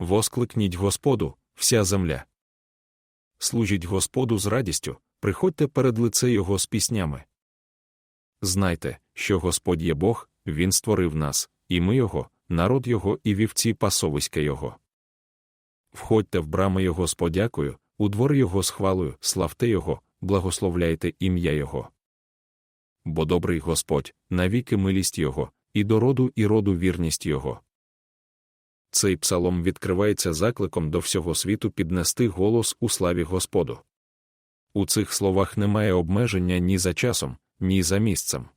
воскликніть Господу, вся земля. Служіть Господу з радістю, приходьте перед лице Його з піснями. Знайте, що Господь є Бог, Він створив нас, і ми Його, народ Його і вівці пасовиська Його. Входьте в брами Його з подякою, у двори Його з хвалою, славте Його, благословляйте ім'я Його. Бо добрий Господь, навіки милість Його, і до роду і роду вірність Його. Цей псалом відкривається закликом до всього світу піднести голос у славі Господу. У цих словах немає обмеження ні за часом, ні за місцем.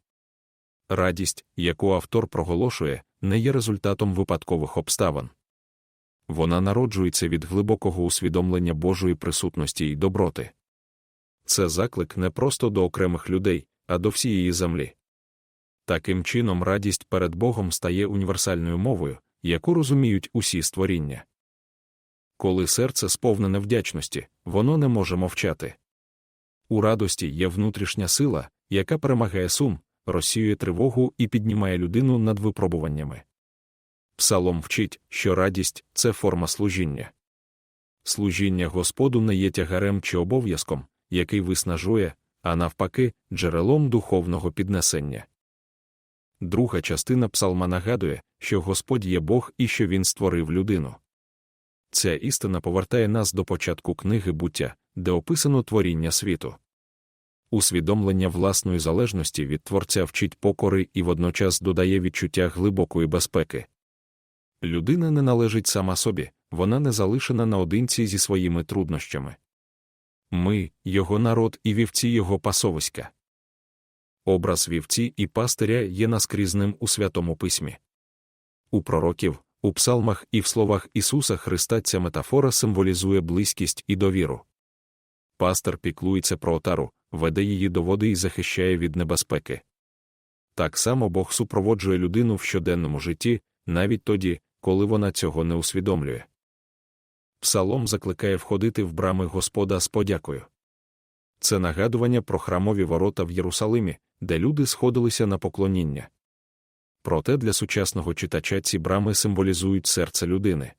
Радість, яку автор проголошує, не є результатом випадкових обставин. Вона народжується від глибокого усвідомлення Божої присутності і доброти. Це заклик не просто до окремих людей, а до всієї землі. Таким чином, радість перед Богом стає універсальною мовою, яку розуміють усі створіння. Коли серце сповнене вдячності, воно не може мовчати. У радості є внутрішня сила, яка перемагає сум, розсіює тривогу і піднімає людину над випробуваннями. Псалом вчить, що радість це форма служіння. Служіння Господу не є тягарем чи обов'язком, який виснажує, а навпаки, джерелом духовного піднесення. Друга частина псалма нагадує, що Господь є Бог і що Він створив людину. Ця істина повертає нас до початку книги буття, де описано творіння світу. Усвідомлення власної залежності від Творця вчить покори і водночас додає відчуття глибокої безпеки. Людина не належить сама собі, вона не залишена наодинці зі своїми труднощами. Ми, його народ і вівці його пасовиська. Образ вівці і пастиря є наскрізним у Святому Письмі. У пророків, у псалмах і в словах Ісуса Христа ця метафора символізує близькість і довіру. Пастир піклується про отару, веде її до води і захищає від небезпеки. Так само Бог супроводжує людину в щоденному житті, навіть тоді, коли вона цього не усвідомлює. Псалом закликає входити в брами Господа з подякою. Це нагадування про храмові ворота в Єрусалимі, де люди сходилися на поклоніння. Проте для сучасного читача ці брами символізують серце людини.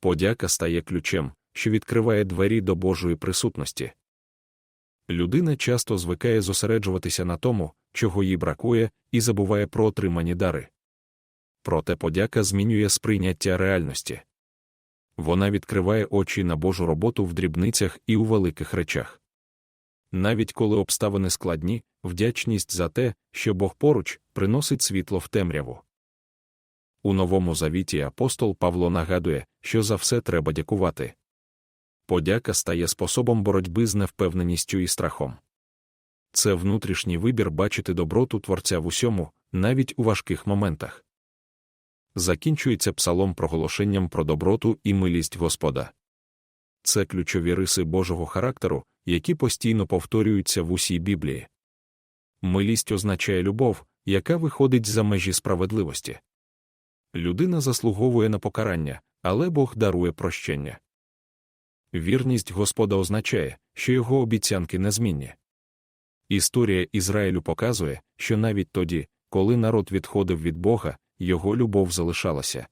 Подяка стає ключем, що відкриває двері до Божої присутності. Людина часто звикає зосереджуватися на тому, чого їй бракує, і забуває про отримані дари. Проте подяка змінює сприйняття реальності. Вона відкриває очі на Божу роботу в дрібницях і у великих речах. Навіть коли обставини складні, вдячність за те, що Бог поруч приносить світло в темряву. У новому завіті апостол Павло нагадує, що за все треба дякувати. Подяка стає способом боротьби з невпевненістю і страхом. Це внутрішній вибір бачити доброту Творця в усьому, навіть у важких моментах. Закінчується псалом проголошенням про доброту і милість Господа. Це ключові риси Божого характеру, які постійно повторюються в усій Біблії. Милість означає любов, яка виходить за межі справедливості. Людина заслуговує на покарання, але Бог дарує прощення. Вірність Господа означає, що його обіцянки незмінні. Історія Ізраїлю показує, що навіть тоді, коли народ відходив від Бога, його любов залишалася.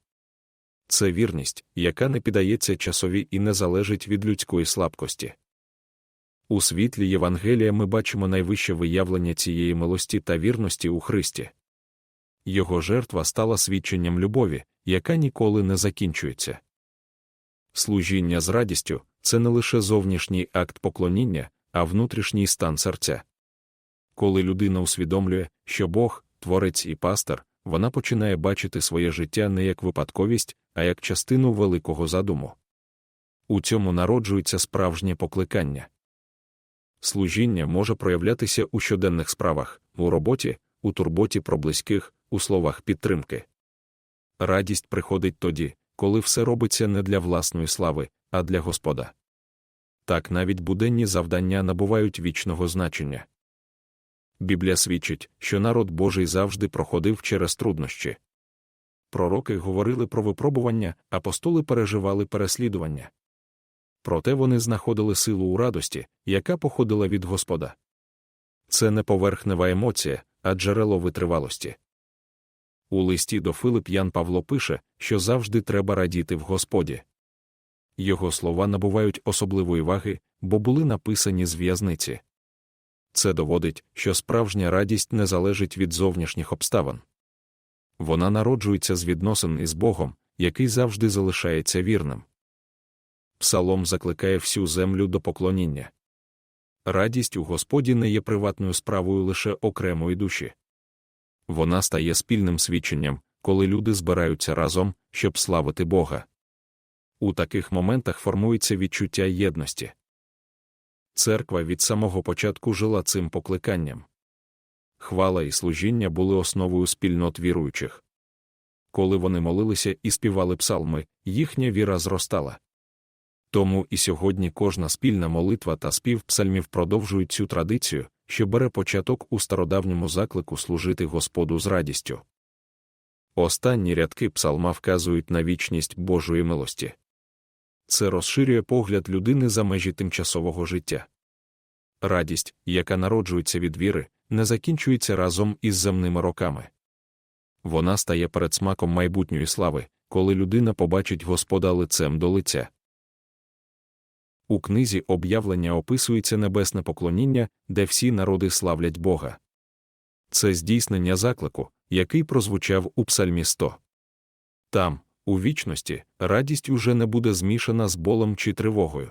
Це вірність, яка не піддається часові і не залежить від людської слабкості. У світлі Євангелія ми бачимо найвище виявлення цієї милості та вірності у Христі. Його жертва стала свідченням любові, яка ніколи не закінчується. Служіння з радістю це не лише зовнішній акт поклоніння, а внутрішній стан серця. Коли людина усвідомлює, що Бог, творець і пастор, вона починає бачити своє життя не як випадковість, а як частину великого задуму. У цьому народжується справжнє покликання. Служіння може проявлятися у щоденних справах, у роботі, у турботі про близьких, у словах підтримки. Радість приходить тоді, коли все робиться не для власної слави, а для Господа. Так навіть буденні завдання набувають вічного значення. Біблія свідчить, що народ Божий завжди проходив через труднощі. Пророки говорили про випробування, апостоли переживали переслідування. Проте вони знаходили силу у радості, яка походила від Господа. Це не поверхнева емоція, а джерело витривалості. У листі до Филип Ян Павло пише, що завжди треба радіти в Господі. Його слова набувають особливої ваги, бо були написані з в'язниці. Це доводить, що справжня радість не залежить від зовнішніх обставин. Вона народжується з відносин із Богом, який завжди залишається вірним. Псалом закликає всю землю до поклоніння. Радість у Господі не є приватною справою лише окремої душі. Вона стає спільним свідченням, коли люди збираються разом, щоб славити Бога. У таких моментах формується відчуття єдності. Церква від самого початку жила цим покликанням. Хвала і служіння були основою спільнот віруючих. Коли вони молилися і співали псалми, їхня віра зростала. Тому і сьогодні кожна спільна молитва та спів псальмів продовжують цю традицію, що бере початок у стародавньому заклику служити Господу з радістю. Останні рядки псалма вказують на вічність Божої милості. Це розширює погляд людини за межі тимчасового життя. Радість, яка народжується від віри, не закінчується разом із земними роками. Вона стає передсмаком майбутньої слави, коли людина побачить Господа лицем до лиця. У книзі об'явлення описується небесне поклоніння, де всі народи славлять Бога. Це здійснення заклику, який прозвучав у Псальмі 100. Там, у вічності, радість уже не буде змішана з болем чи тривогою.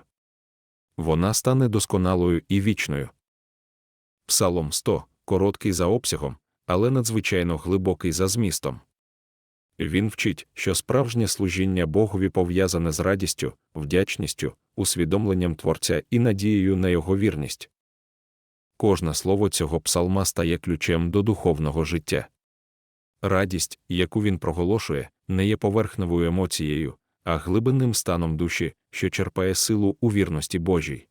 Вона стане досконалою і вічною. Псалом 100 короткий за обсягом, але надзвичайно глибокий за змістом. Він вчить, що справжнє служіння Богові пов'язане з радістю, вдячністю, усвідомленням Творця і надією на його вірність. Кожне слово цього псалма стає ключем до духовного життя. Радість, яку він проголошує, не є поверхневою емоцією, а глибинним станом душі, що черпає силу у вірності Божій.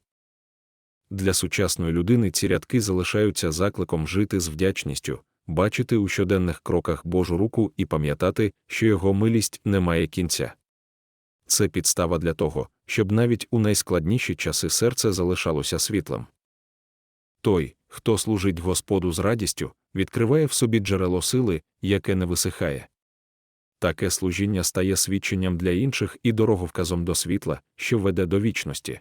Для сучасної людини ці рядки залишаються закликом жити з вдячністю, бачити у щоденних кроках Божу руку і пам'ятати, що його милість не має кінця. Це підстава для того, щоб навіть у найскладніші часи серце залишалося світлим. Той, хто служить Господу з радістю, відкриває в собі джерело сили, яке не висихає. Таке служіння стає свідченням для інших і дороговказом до світла, що веде до вічності.